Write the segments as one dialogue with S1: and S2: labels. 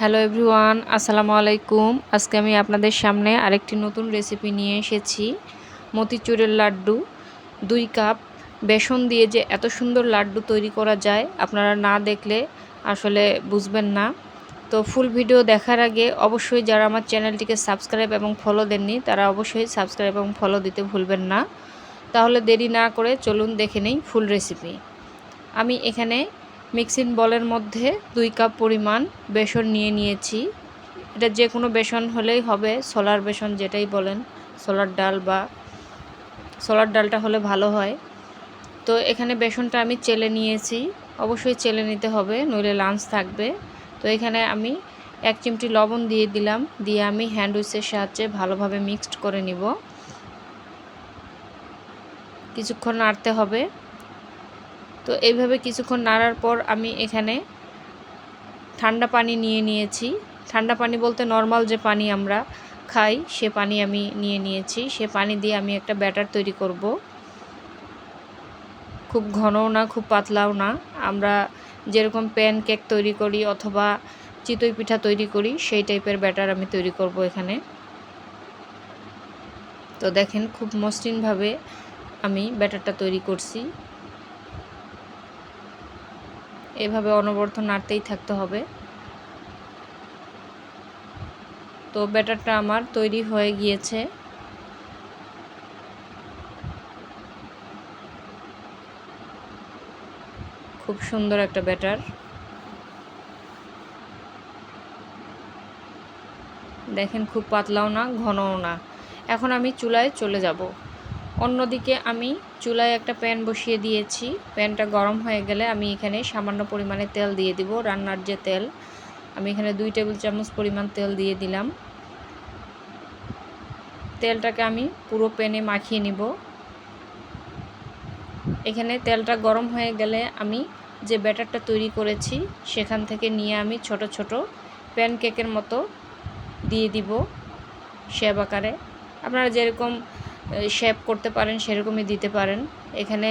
S1: Hello everyone, আসসালামু আলাইকুম। আজকে আমি আপনাদের সামনে আরেকটি নতুন রেসিপি নিয়ে এসেছি, মতিচুরের লাড্ডু। দুই কাপ বেসন দিয়ে যে এত সুন্দর লাড্ডু তৈরি করা যায়, আপনারা না দেখলে আসলে বুঝবেন না। তো ফুল ভিডিও দেখার আগে অবশ্যই যারা আমার চ্যানেলটিকে সাবস্ক্রাইব এবং ফলো দেননি, তারা অবশ্যই সাবস্ক্রাইব এবং ফলো দিতে ভুলবেন না। তাহলে দেরি না করে চলুন দেখে নেই ফুল রেসিপি। আমি এখানে মিক্সিং বলের মধ্যে দুই কাপ পরিমাণ বেসন নিয়ে নিয়েছি। এটা যে কোনো বেসন হলেই হবে, সোলার বেসন যেটাই বলেন, সোলার ডাল বা সোলার ডালটা হলে ভালো হয়। তো এখানে বেসনটা আমি চেলে নিয়েছি, অবশ্যই চেলে নিতে হবে, নইলে লাঞ্চ থাকবে। তো এখানে আমি এক চিমটি লবণ দিয়ে দিলাম, দিয়ে আমি হ্যান্ড উইচের সাহায্যে ভালোভাবে মিক্সড করে নিব। কিছুক্ষণ নাড়তে হবে। তো এইভাবে কিছুক্ষণ নাড়ার পর আমি এখানে ঠান্ডা পানি নিয়ে নিয়েছি। ঠান্ডা পানি বলতে নর্মাল যে পানি আমরা খাই, সে পানি আমি নিয়ে নিয়েছি। সে পানি দিয়ে আমি একটা ব্যাটার তৈরি করব। খুব ঘনও না, খুব পাতলাও না। আমরা যেরকম প্যান কেক তৈরি করি অথবা চিতই পিঠা তৈরি করি, সেই টাইপের ব্যাটার আমি তৈরি করব এখানে। তো দেখেন, খুব মসৃণভাবে আমি ব্যাটারটা তৈরি করছি। এভাবে অনবরত নাড়তেই থাকতে হবে। তো ব্যাটারটা আমার তৈরি হয়ে গিয়েছে। খুব সুন্দর একটা ব্যাটার। দেখেন খুব পাতলাও না, ঘনও না। এখন আমি চুলায় চলে যাব। অন্যদিকে আমি চুলায় একটা প্যান বসিয়ে দিয়েছি। প্যানটা গরম হয়ে গেলে আমি এখানে সামান্য পরিমাণে তেল দিয়ে দিব, রান্নার যে তেল। আমি এখানে দুই টেবিল চামচ পরিমাণ তেল দিয়ে দিলাম। তেলটাকে আমি পুরো প্যানে মাখিয়ে নিব। এখানে তেলটা গরম হয়ে গেলে আমি যে ব্যাটারটা তৈরি করেছি, সেখান থেকে নিয়ে আমি ছোট ছোট প্যান কেকের মতো দিয়ে দিব সেব আকারে। আপনারা যেরকম শেপ করতে পারেন, সেরকমই দিতে পারেন। এখানে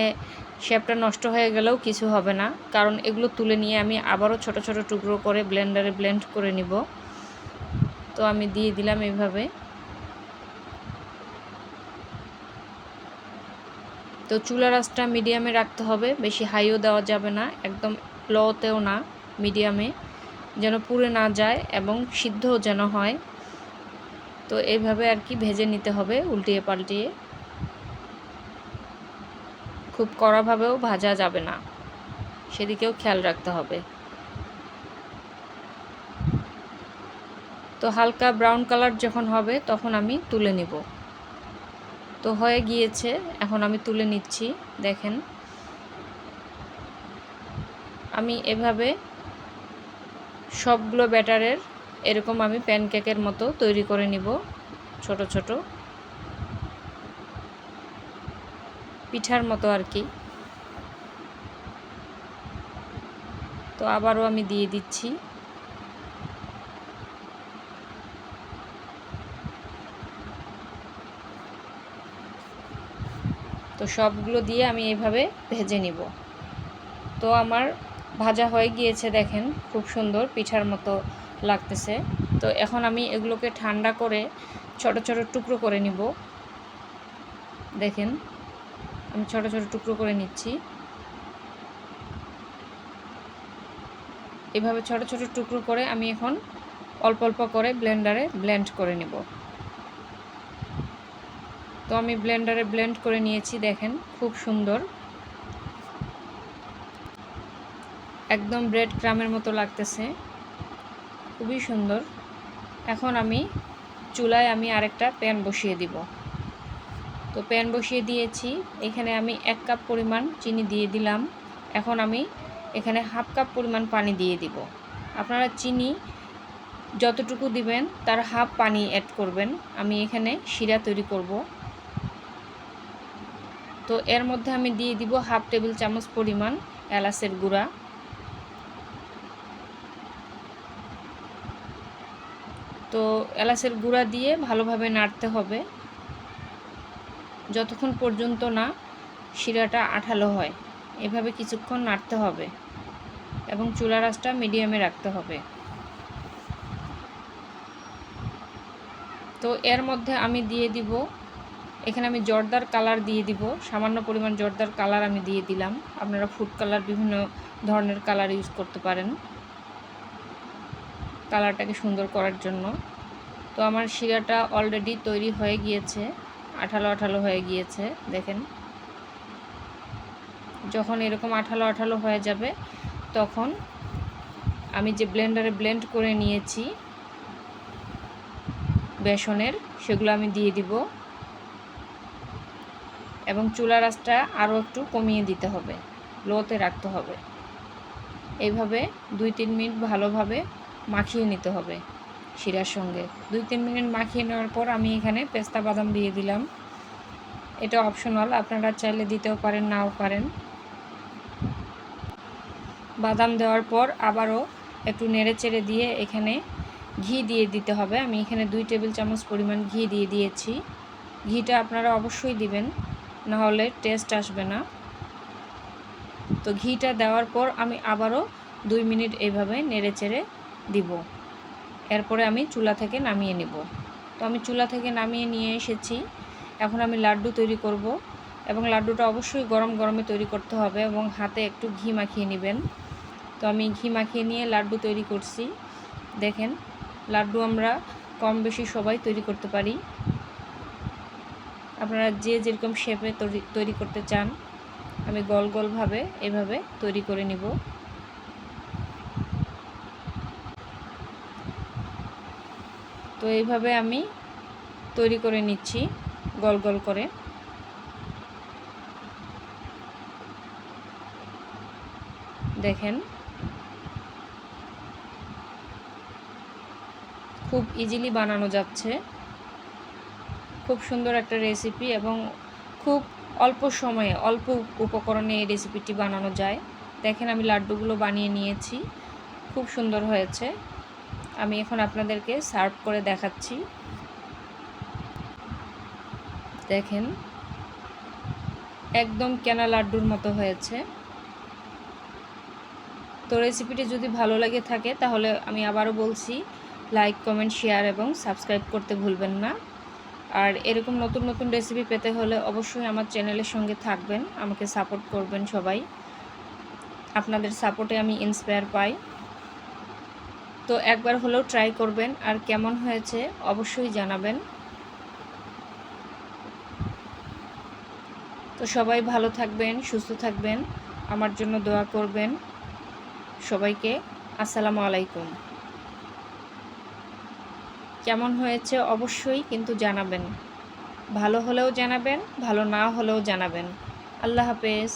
S1: শেপটা নষ্ট হয়ে গেলেও কিছু হবে না। কারণ এগুলো তুলে নিয়ে আমি আবারও ছোট ছোট টুকরো করে ব্লেন্ডারে ব্লেন্ড করে নিব। তো আমি দিয়ে দিলাম এইভাবে তো চুলা রাসটা মিডিয়ামে রাখতে হবে। বেশি হাইও দেওয়া যাবে না, একদম লোতেও না মিডিয়ামে যেন পুড়ে না যায় এবং সিদ্ধও যেন হয়। তো এইভাবে আর কি ভেজে নিতে হবে উল্টিয়ে পাল্টিয়ে। খুব কড়াভাবেও ভাজা যাবে না। সেদিকেও খেয়াল রাখতে হবে। তো হালকা ব্রাউন কালার যখন হবে তখন আমি তুলে নিব। তো হয়ে গিয়েছে, এখন আমি তুলে নিচ্ছি, দেখেন। আমি এভাবে সবগুলো ব্যাটারের এরকম আমি প্যানকেকের মতো তৈরি করে নিব, ছোট ছোট। পিঠার মতো আর কি। তো আবারও আমি দিয়ে দিচ্ছি। তো সবগুলো দিয়ে আমি এইভাবে ভেজে নিব। তো আমার ভাজা হয়ে গিয়েছে দেখেন, খুব সুন্দর পিঠার মতো লাগতেছে। তো এখন আমি এগুলোকে ঠান্ডা করে ছোট ছোট টুকরো করে নিব। দেখেন, আমি ছোট ছোট টুকরো করে নিচ্ছি। এভাবে ছোট ছোট টুকরো করে আমি এখন অল্প অল্প করে ব্লেন্ডারে ব্লেন্ড করে নেব। তো আমি ব্লেন্ডারে ব্লেন্ড করে নিয়েছি, দেখেন, খুব সুন্দর। একদম ব্রেড ক্রামের মতো লাগতেছে। খুবই সুন্দর। এখন আমি চুলায় আমি আরেকটা প্যান বসিয়ে দিব। তো প্যান বসিয়ে দিয়েছি। এখানে আমি এক কাপ পরিমাণ চিনি দিয়ে দিলাম। এখন আমি এখানে হাফ কাপ পরিমাণ পানি দিয়ে দিব। আপনারা চিনি যতটুকু দিবেন, তার হাফ পানি অ্যাড করবেন। আমি এখানে শিরা তৈরি করব। তো এর মধ্যে আমি দিয়ে দিব হাফ টেবিল চামচ পরিমাণ এলাচের গুঁড়া। তো এলাচের গুঁড়া দিয়ে ভালোভাবে নাড়তে হবে। যতক্ষণ পর্যন্ত না শিরাটা আঠালো হয়, এভাবে কিছুক্ষণ নাড়তে হবে এবং চুলা রাসটা মিডিয়ামে রাখতে হবে। তো এর মধ্যে আমি দিয়ে দিব, এখানে আমি জর্দার কালার দিয়ে দিব, সামান্য পরিমাণ জর্দার কালার আমি দিয়ে দিলাম। আপনারা ফুড কালার বিভিন্ন ধরনের কালার ইউজ করতে পারেন। কালারটাকে সুন্দর করার জন্য। তো আমার শিরাটা অলরেডি তৈরি হয়ে গিয়েছে, আঠালো আঠালো হয়ে গিয়েছে, দেখেন। যখন এরকম আঠালো আঠালো হয়ে যাবে, তখন আমি যে ব্লেন্ডারে ব্লেন্ড করে নিয়েছি, বেসনের, সেগুলো আমি দিয়ে দিব। এবং চুলা রাসটা আরও একটু কমিয়ে দিতে হবে লোতে রাখতে হবে। এইভাবে দুই তিন মিনিট ভালোভাবে মাখিয়ে নিতে হবে শিরার সঙ্গে। দুই, তিন মিনিট মাখিয়ে নেওয়ার পর আমি এখানে পেস্তা বাদাম দিয়ে দিলাম। এটা অপশনাল আপনারা চাইলে দিতেও পারেন, নাও পারেন। বাদাম দেওয়ার পর আবারও একটু নেড়ে চেড়ে দিয়ে এখানে ঘি দিয়ে দিতে হবে। আমি এখানে দুই টেবিল চামচ পরিমাণ ঘি দিয়ে দিয়েছি। ঘিটা আপনারা অবশ্যই দিবেন না হলে টেস্ট আসবে না। তো ঘিটা দেওয়ার পর আমি আবারও দুই মিনিট এইভাবে নেড়ে চেড়ে দিব। এরপরে আমি চুলা থেকে নামিয়ে নেব। তো আমি চুলা থেকে নামিয়ে নিয়ে এসেছি। এখন আমি লাড্ডু তৈরি করব এবং লাড্ডুটা অবশ্যই গরম গরমে তৈরি করতে হবে এবং হাতে একটু ঘি মাখিয়ে নেবেন। তো আমি ঘি মাখিয়ে নিয়ে লাড্ডু তৈরি করছি। দেখেন, লাড্ডু আমরা কম বেশি সবাই তৈরি করতে পারি। আপনারা যে যেরকম শেপে তৈরি তৈরি করতে চান, আমি গোল গোলভাবে এভাবে তৈরি করে নিব। তো এইভাবে আমি তৈরি করে নিচ্ছি, গোল গল করে। দেখেন। খুব ইজিলি বানানো যাচ্ছে। খুব সুন্দর একটা রেসিপি এবং খুব অল্প সময়ে, অল্প উপকরণে এই রেসিপিটি বানানো যায়। দেখেন আমি লাড্ডুগুলো বানিয়ে নিয়েছি। খুব সুন্দর হয়েছে। আমি এখন আপনাদেরকে সার্ভ করে দেখাচ্ছি। দেখেন, একদম কেনা লাড্ডুর মতো হয়েছে। তো রেসিপিটি যদি ভালো লাগে থাকে, তাহলে আমি আবারও বলছি লাইক কমেন্ট শেয়ার এবং সাবস্ক্রাইব করতে ভুলবেন না। আর এরকম নতুন নতুন রেসিপি পেতে হলে অবশ্যই আমার চ্যানেলের সঙ্গে থাকবেন, আমাকে সাপোর্ট করবেন সবাই। আপনাদের সাপোর্টে আমি ইন্সপায়ার পাই। তো একবার হলেও ট্রাই করবেন আর কেমন হয়েছে অবশ্যই জানাবেন। তো সবাই ভালো থাকবেন, সুস্থ থাকবেন, আমার জন্য দোয়া করবেন। সবাইকে আসসালামু আলাইকুম। কেমন হয়েছে অবশ্যই কিন্তু জানাবেন। ভালো হলেও জানাবেন, ভালো না হলেও জানাবেন। আল্লাহ হাফেজ।